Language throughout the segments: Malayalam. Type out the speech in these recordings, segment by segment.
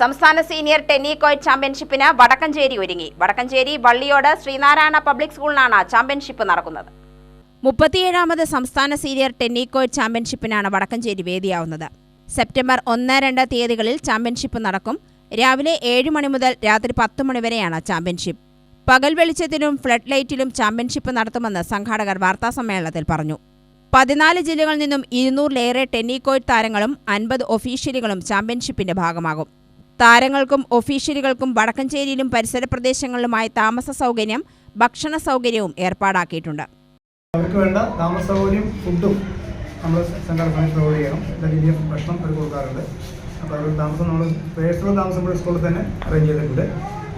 സംസ്ഥാന സീനിയർ ടെന്നീകോയ് ചാമ്പ്യൻഷിപ്പിന് വടക്കഞ്ചേരി ഒരുങ്ങി. വടക്കഞ്ചേരി വള്ളിയോട് ശ്രീനാരായണ പബ്ലിക് സ്കൂളിലാണ് ചാമ്പ്യൻഷിപ്പ് നടക്കുന്നത്. മുപ്പത്തിയേഴാമത് സംസ്ഥാന സീനിയർ ടെന്നീകോയ് ചാമ്പ്യൻഷിപ്പിനാണ് വടക്കഞ്ചേരി വേദിയാവുന്നത്. സെപ്റ്റംബർ ഒന്ന് രണ്ട് തീയതികളിൽ ചാമ്പ്യൻഷിപ്പ് നടക്കും. രാവിലെ ഏഴ് മണി മുതൽ രാത്രി പത്ത് മണി വരെയാണ് ചാമ്പ്യൻഷിപ്പ്. പകൽ വെളിച്ചത്തിലും ഫ്ലഡ് ലൈറ്റിലും ചാമ്പ്യൻഷിപ്പ് നടത്തുമെന്ന് സംഘാടകർ വാർത്താസമ്മേളനത്തിൽ പറഞ്ഞു. പതിനാല് ജില്ലകളിൽ നിന്നും ഇരുന്നൂറിലേറെ ടെന്നീകോയ് താരങ്ങളും അൻപത് ഒഫീഷ്യലുകളും ചാമ്പ്യൻഷിപ്പിന്റെ ഭാഗമാകും. താരങ്ങൾക്കും ഒഫീഷ്യലുകൾക്കും വടക്കഞ്ചേരിയിലും പരിസര പ്രദേശങ്ങളിലുമായി താമസ സൗകര്യം ഭക്ഷണ സൗകര്യവും ഏർപ്പാടാക്കിയിട്ടുണ്ട്. അവർക്ക് വേണ്ട താമസ സൗകര്യം ഫുഡും നമ്മൾ സംഘടന പ്രൊവൈഡ് ചെയ്യണം. വലിയ ഭക്ഷണം അവർ കൊടുക്കാറുണ്ട്. അപ്പോൾ അവരുടെ താമസം നമ്മൾ പേഴ്സണൽ താമസം ഇവിടെ സ്കൂളിൽ തന്നെ അറേഞ്ച് ചെയ്തിട്ടുണ്ട്.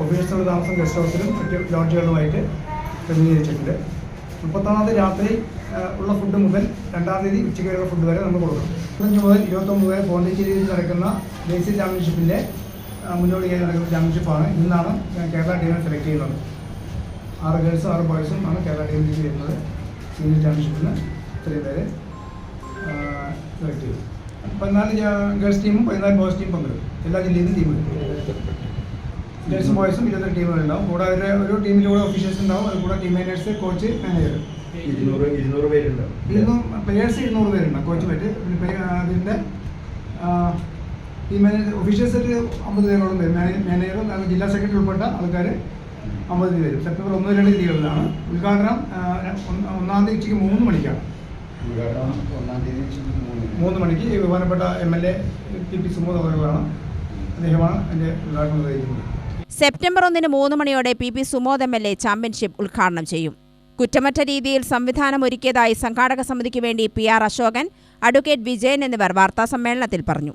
ഒഫീഷ്യൽ താമസം ഗസ്റ്റ് ഹൗസിലും മറ്റ് ലോഡ്ജുകളുമായിട്ട് ക്രമീകരിച്ചിട്ടുണ്ട്. മുപ്പത്തൊന്നാം തീയതി രാത്രി ഉള്ള ഫുഡ് മുതൽ രണ്ടാം തീയതി ഉച്ചയ്ക്ക് വരെയുള്ള ഫുഡ് വരെ നമ്മൾ കൊടുക്കും ഇരുപത്തഞ്ച് മുതൽ ഇരുപത്തൊമ്പത് വരെ പോണ്ടിച്ചേരിയിൽ നടക്കുന്ന ദേശീയ ചാമ്പ്യൻഷിപ്പിന്റെ മുന്നോടിയായി നടക്കുന്ന ചാമ്പ്യൻഷിപ്പാണ് ഇന്നാണ് കേരള ടീമിനെ സെലക്ട് ചെയ്യുന്നത്. ആറ് ഗേൾസും ആറ് ബോയ്സും ആണ് കേരള ടീമിലേക്ക് ചെയ്യുന്നത് സീനിയർ ചാമ്പ്യൻഷിപ്പിന് ഇത്രയും പേര് സെലക്ട് ചെയ്തു. പതിനാല് ഗേൾസ് ടീമും പതിനാല് ബോയ്സ് ടീം പങ്കെടുക്കും എല്ലാ ജില്ലയിൽ നിന്നും ടീം ഗേൾസും ബോയ്സും ഇരുപത്തെട്ട് ടീമുകളുണ്ടാവും കൂടാതെ ഒരു- ഒരു ടീമിൽ കൂടെ ഒഫീഷ്യൽസ് ഉണ്ടാവും. അത് കൂടെ ടീം മാനേജേഴ്സ് കോച്ച് മാനേജർ ഇരുന്നൂറ് ഇരുന്നൂറ് പേരുണ്ട് ഇരുന്നൂറ് പ്ലേയേഴ്സ് ഇരുന്നൂറ് പേരുണ്ട് കോച്ച് പറ്റ് അതിന്റെ ടീം മാനേജർ ഒഫീഷ്യൽസ് ഒരു അമ്പത് പേരോളം വരും. മാനേജറും ജില്ലാ സെക്രട്ടറി ഉൾപ്പെട്ട ആൾക്കാർ അമ്പത് പേര് വരും. സെപ്റ്റംബർ ഒന്ന് രണ്ട് തീയതികളിലാണ്. ഉദ്ഘാടനം ഒന്നാം തീയതി ഉച്ചയ്ക്ക് മൂന്ന് മണിക്കാണ്. ഉദ്ഘാടനം ഒന്നാം തീയതി ഉച്ചയ്ക്ക് മൂന്നിന്. മൂന്ന് മണിക്ക് ഈ ബഹുമാനപ്പെട്ട M L A P P Sumod അവറുകളാണ് അദ്ദേഹമാണ് എന്റെ ഉദ്ഘാടനം നിർവഹിക്കുന്നത്. സെപ്റ്റംബർ ഒന്നിന് മൂന്ന് മണിയോടെ P P Sumod M L A championship ഉദ്ഘാടനം ചെയ്യും. കുറ്റമറ്റ രീതിയിൽ സംവിധാനം ഒരുക്കിയതായി സംഘാടക സമിതിക്ക് വേണ്ടി P R Ashokan advocate Vijayan എന്നിവർ വാർത്താസമ്മേളനത്തിൽ പറഞ്ഞു.